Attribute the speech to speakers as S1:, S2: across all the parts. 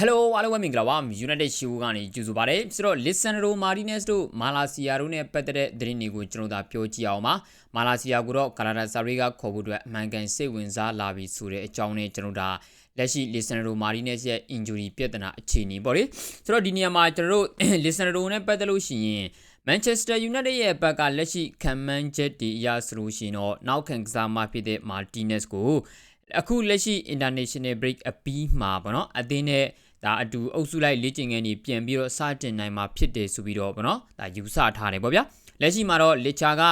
S1: Hello အားလုံးပဲမင်္ဂလာပါ United Show ကနေကြိုဆိုပါရစေဆိုတော့ Lisandro Martinez တို့မာလာစီယာတို့နဲ့ပတ်သက်တဲ့သတင်းတွေကိုကျွန်တော်သာပြောကြည့်အောင်ပါမာလာစီယာကိုတော့ Galatasaray ကခေါ်ဖို့အတွက်အမှန်ကန်စိတ်ဝင်စားလာပြီဆိုတဲ့အကြောင်းနဲ့ကျွန်တော်ဒါလက်ရှိ Lisandro Martinez ရဲ့ injury ပြဿနာအခြေအနေပေါ့လေဆိုတော့ဒီနေရာမှာကျွန်တော်တို့ Lisandro နဲ့ပတ်သက်လို့ရှိရင် Manchester United ရဲ့ဘက်ကလက်ရှိခံမှန်းချက်တွေအရဆိုလို့ရှိရင်တော့နောက်ခံကစားမဖြစ်တဲ့ Martinez ကိုအခုလက်ရှိ international break အပြီးမှာပေါ့နော်အသင်းနဲ့ ဒါအတူအုပ်စုလိုက်လေ့ကျင့်ခန်းတွေပြန်ပြီးတော့စတင်နိုင်မှာဖြစ်တယ်ဆိုပြီးတော့ပေါ့နော်ဒါယူဆထားတယ်ပေါ့ဗျာလက်ရှိမှာတော့လစ်ချာက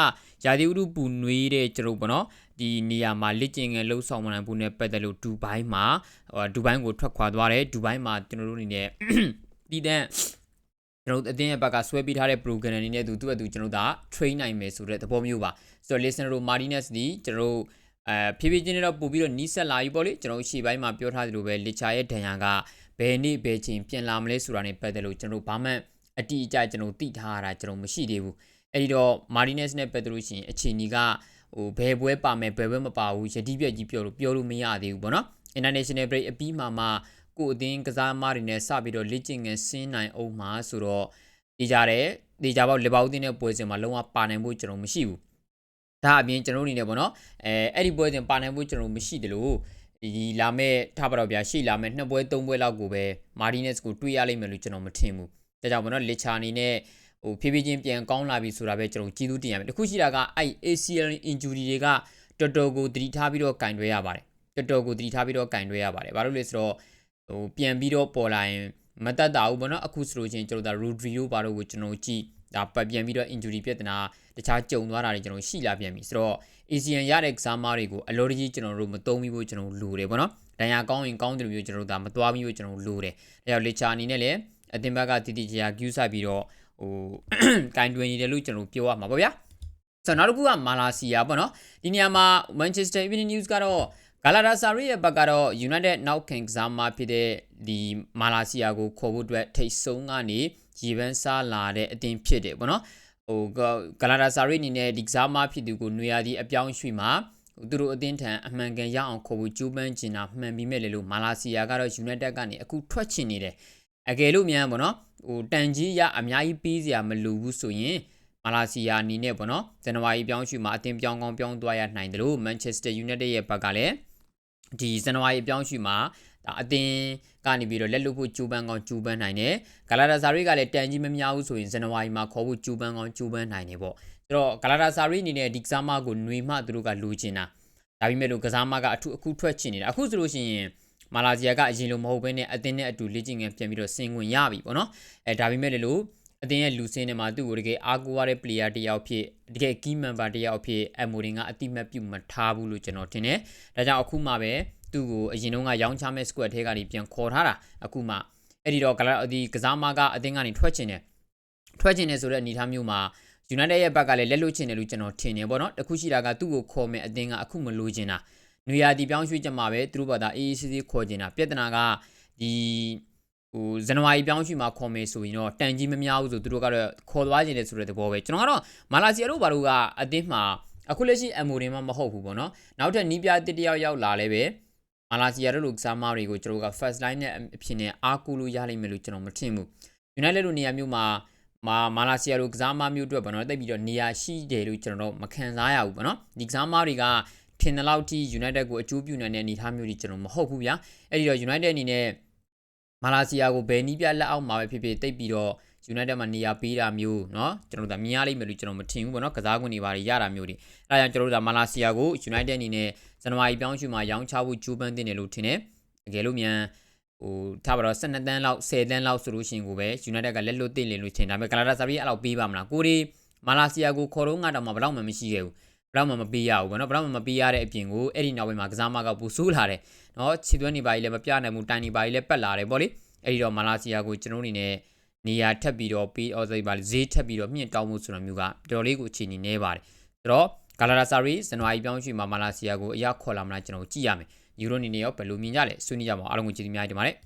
S1: ရာသီဥတုပူနွေးတဲ့ကျွန်တော်ပေါ့နော်ဒီနေရာမှာလေ့ကျင့်ခန်းလှုပ်ဆောင်မနိုင်ဘူးနဲ့ပတ်သက်လို့ဒူဘိုင်းမှာဒူဘိုင်းကိုထွက်ခွာသွားတယ်ဒူဘိုင်းမှာကျွန်တော်တို့အနေနဲ့တည်တဲ့ကျွန်တော်တို့အတင်းရဲ့ဘက်ကဆွဲပေးထားတဲ့ program အနေနဲ့သူသူ့အတူကျွန်တော်တို့ဒါ train နိုင်မယ်ဆိုတဲ့သဘောမျိုးပါဆိုတော့ listener Martinez ဒီကျွန်တော်တို့အဲဖြည်းဖြည်းချင်းတော့ပို့ပြီးတော့နီးစက်လာပြီပေါ့လေကျွန်တော်ရှေ့ပိုင်းမှာပြောထားသလိုပဲလစ်ချာရဲ့ဒဏ်ရာက ဘယ်နေ့ဘယ်ချိန်ပြန်လာမလဲဆိုတာ ਨੇ ပတ်သက်လို့ကျွန်တော်ဘာမှအတိအကျကျွန်တော်သိထားရတာကျွန်တော်မရှိသေးဘူးအဲ့ဒီတော့ Martinez နဲ့ပတ်သက်လို့ရှိရင်အခြေအနေကဟိုဘယ်ပွဲပါမယ်ဘယ်ပွဲမပါဘူးယတိပြက်ကြီးပြောလို့ပြောလို့မရသေးဘူးပေါ့နော် International break အပြီးမှာမှကိုအသင်းကစားသမားတွေနဲ့စပြီးတော့လေ့ကျင့်ငန်းဆင်းနိုင်အောင်မှာဆိုတော့ဒီကြတယ်ဒီကြပေါ့လီဗာပူးတင်းတဲ့ပွဲစဉ်မှာလုံးဝပါနိုင်ဖို့ကျွန်တော်မရှိဘူးဒါအပြင်ကျွန်တော်အနေနဲ့ပေါ့နော်အဲအဲ့ဒီပွဲစဉ်ပါနိုင်ဖို့ကျွန်တော်မရှိတယ်လို့ ဒီလာမဲ့ထားပါတော့ဗျာရှေ့လာမဲ့နှစ်ပွဲသုံးပွဲလောက်ကိုပဲမာတီနက်စ်ကိုတွေ့ရလိမ့်မယ်လို့ကျွန်တော်မထင်ဘူးဒါကြောင့်ပေါ့နော်လစ်ချာအနေနဲ့ဟိုဖြည်းဖြည်းချင်းပြန်ကောင်းလာပြီဆိုတာပဲကျွန်တော်ကြည်သူတင်ရမယ်တခုရှိတာကအဲ့ ACL injury တွေကတော်တော်ကိုတတိထားပြီးတော့ကင်တွဲရပါတယ်တော်တော်ကိုတတိထားပြီးတော့ကင်တွဲရပါတယ်ဘာလို့လဲဆိုတော့ဟိုပြန်ပြီးတော့ပေါ်လာရင်မတတ်တာဘူးပေါ့နော်အခုဆိုလို့ချင်းကျွန်တော်ဒါ Rodrigo ဘာလို့ကိုကျွန်တော်ကြည့် ဒါပတ်ပြန်ပြီးတော့ injury ပြဿနာတခြားကြုံသွားတာတွေကျွန်တော်ရှိလာပြန်ပြီဆိုတော့ ASEAN ရတဲ့ကစားမားတွေကိုအလောတကြီးကျွန်တော်တို့မသုံးပြီးဖို့ကျွန်တော်လိုတယ်ပေါ့နော်။ဒဏ်ရာကောင်းရင်ကောင်းတယ်လို့မျိုးကျွန်တော်တို့ဒါမသွားပြီးဖို့ကျွန်တော်လိုတယ်။ဒါကြောင့်လေချာအနေနဲ့လည်းအတင်ဘက်ကတည်တည်ကြရာ queue ဆက်ပြီးတော့ဟိုကင်တွင်နေတယ်လို့ကျွန်တော်ပြောရမှာပေါ့ဗျာ။ဆိုတော့နောက်တစ်ခုကမာလာစီယာပေါ့နော်။ဒီနေရာမှာ Manchester Evening News ကတော့ဂလာတာဆာရီရဲ့ဘက်ကတော့ United နောက်ခင်ကစားမဖြစ်တဲ့ဒီမာလာစီယာကိုခေါ်ဖို့အတွက်ထိတ်ဆုံးကနေ ရေပန်းစားလာတဲ့အတင်းဖြစ်တယ်ပေါ့နော်ဟိုဂလာတာဆာရီအနေနဲ့ဒီကစားမဖြစ်သူကိုနွေရာသီအပြောင်းရွှေ့မှာသူတို့အသင်းထံအမှန်ကန်ရအောင်ခေါ်ဖို့ကြိုးပမ်းကျင်တာမှန်ပြီးမဲ့လေလို့မာလာစီယာကတော့ United ကနေအခုထွက်ချင်နေတယ်အကယ်လို့မြန်ပေါ့နော်ဟိုတန်ကြီးရအများကြီးပေးစရာမလိုဘူးဆိုရင်မာလာစီယာအနေနဲ့ပေါ့နော်ဇန်နဝါရီပြောင်းရွှေ့မှာအတင်းပြောင်းကောင်းပြောင်းသွားရနိုင်တယ်လို့ Manchester United ရဲ့ဘက်ကလည်းဒီဇန်နဝါရီပြောင်းရွှေ့မှာ ဒါအသင်းကနေပြီးတော့လက်လွတ်ဖို့ကြိုးပမ်းကောင်းကြိုးပမ်းနိုင်တယ်ဂလာတာဆာရီကလည်းတန်ကြီးမများဘူးဆိုရင်ဇန်နဝါရီမှာခေါ်ဖို့ကြိုးပမ်းကောင်းကြိုးပမ်းနိုင်တယ်ပေါ့ဆိုတော့ဂလာတာဆာရီအနေနဲ့ဒီကစားမကိုຫນွေမှသူတို့ကလိုချင်တာဒါပေမဲ့လို့ကစားမကအထူးအခုထွက်ချင်နေတာအခုဆိုလို့ရှိရင်မာလာစီယာကအရင်လိုမဟုတ်ဘဲနဲ့အသင်းနဲ့အတူလေ့ကျင့်ခန်းပြန်ပြီးတော့ဆင်ခွင့်ရပြီပေါ့နော်အဲဒါပေမဲ့လို့အသင်းရဲ့လူစင်းထဲမှာသူ့ကိုတကယ်အားကိုးရတဲ့ player တယောက်ဖြစ်တကယ် key member တယောက်ဖြစ်အမိုရင်ကအတိမတ်ပြုမထားဘူးလို့ကျွန်တော်ထင်တယ်ဒါကြောင့်အခုမှပဲ သူ့ကိုအရင်တုန်းကရောင်းချမဲ့ squad ထဲကနေပြန်ခေါ်ထားတာအခုမှအဲ့ဒီတော့ကလာဒီကစားမကအသင်းကနေထွက်ချင်တယ်ထွက်ချင်တယ်ဆိုတဲ့အနေအထားမျိုးမှာ United ရဲ့ဘက်ကလည်းလက်လွတ်ချင်တယ်လို့ကျွန်တော်ထင်တယ်ပေါ့နော်တခုရှိတာကသူ့ကိုခေါ်မယ်အသင်းကအခုမလိုချင်တာနွေရာသီပြောင်းရွှေ့ချက်မှာပဲသူတို့ဘာသာအေးအေးဆေးဆေးခေါ်ချင်တာပြဿနာကဒီဟိုဇန်နဝါရီပြောင်းရွှေ့မှာခေါ်မယ်ဆိုရင်တော့တန်ကြီးမများဘူးဆိုသူတို့ကတော့ခေါ်သွားခြင်းတယ်ဆိုတဲ့သဘောပဲကျွန်တော်ကတော့မာလာစီယာတို့ဘာလို့ကအသင်းမှာအခုလက်ရှိအမိုရင်မမဟုတ်ဘူးပေါ့နော်နောက်ထပ်နီးပြတစ်တယောက်ရောက်လာလဲပဲ မာလာစီယာတို့လိုကစားမတွေကိုကျွန်တော်က first line နဲ့အဖြစ်နဲ့အားကိုးလို့ရလိမ့်မယ်လို့ကျွန်တော်မထင်ဘူး United လိုနေရာမျိုးမှာမာမာလာစီယာလိုကစားမမျိုးအတွက်ပေါ့နော်တိတ်ပြီးတော့နေရာရှိတယ်လို့ကျွန်တော်တို့မခံစားရဘူးပေါ့နော်ဒီကစားမတွေကထင်တဲ့လောက်ထိ United ကိုအကျိုးပြုနိုင်တဲ့အနေအထားမျိုးတွေကျွန်တော်မဟုတ်ဘူးဗျာအဲ့ဒီတော့ United အနေနဲ့မာလာစီယာကိုဘယ်နည်းပြလက်အောက်မှာပဲဖြစ်ဖြစ်တိတ်ပြီးတော့ United မှာနေရာပေးတာမျိုးเนาะကျွန်တော်တို့ဒါမြင်ရလိမ့်မယ်လို့ကျွန်တော်မထင်ဘူးပေါ့နော်ကစားကွင်းတွေပါရတာမျိုးတွေအဲဒါကြောင့်ကျွန်တော်တို့ဒါမာလာစီယာကို United အနေနဲ့ဇန်နဝါရီပြောင်းရွှေ့မှာရောင်းချဖို့ကြိုးပမ်းတင်တယ်လို့ထင်တယ်တကယ်လို့မြန်ဟိုထားပါတော့12တန်းလောက်10တန်းလောက်ဆိုလို့ရှိရင်ကိုပဲ United ကလက်လွတ်တင်လေလို့ထင်ဒါပေမဲ့ Galatasaray အဲ့လောက်ပေးပါမလားကိုဒီမာလာစီယာကိုခေါ်တော့ငါတော့မှဘယ်တော့မှမရှိခဲ့ဘူးဘယ်တော့မှမပေးရဘူးပေါ့နော်ဘယ်တော့မှမပေးရတဲ့အပြင်ကိုအဲ့ဒီနောက်ပိုင်းမှာကစားမကပူဆိုးလာတယ်เนาะခြေသွင်းနေပါကြီးလည်းမပြနိုင်ဘူးတိုင်နေပါကြီးလည်းပက်လာတယ်ပေါ့လေအဲ့ဒီတော့မာလာစီယာကိုကျွန်တော်အနေနဲ့ နေရာထပ်ပြီးတော့ပေးအော်စိပါဈေးထပ်ပြီးတော့မြင့်တောင်းမှုဆိုတာမျိုးကတော်လေးကိုအခြေအနေနေပါတယ်ဆိုတော့ဂါလာတာဆာရီဇန်နဝါရီပြောင်းရွှေ့မှာမာလာစီယာကိုအရခေါ်လာမလားကျွန်တော်ကြည့်ရမယ်ယူရိုအနေနဲ့ရောဘယ်လိုမြင်ကြလဲဆွေးနွေးကြပါအောင်အားလုံးကိုကြည့်ပြီးများတင်ပါတယ်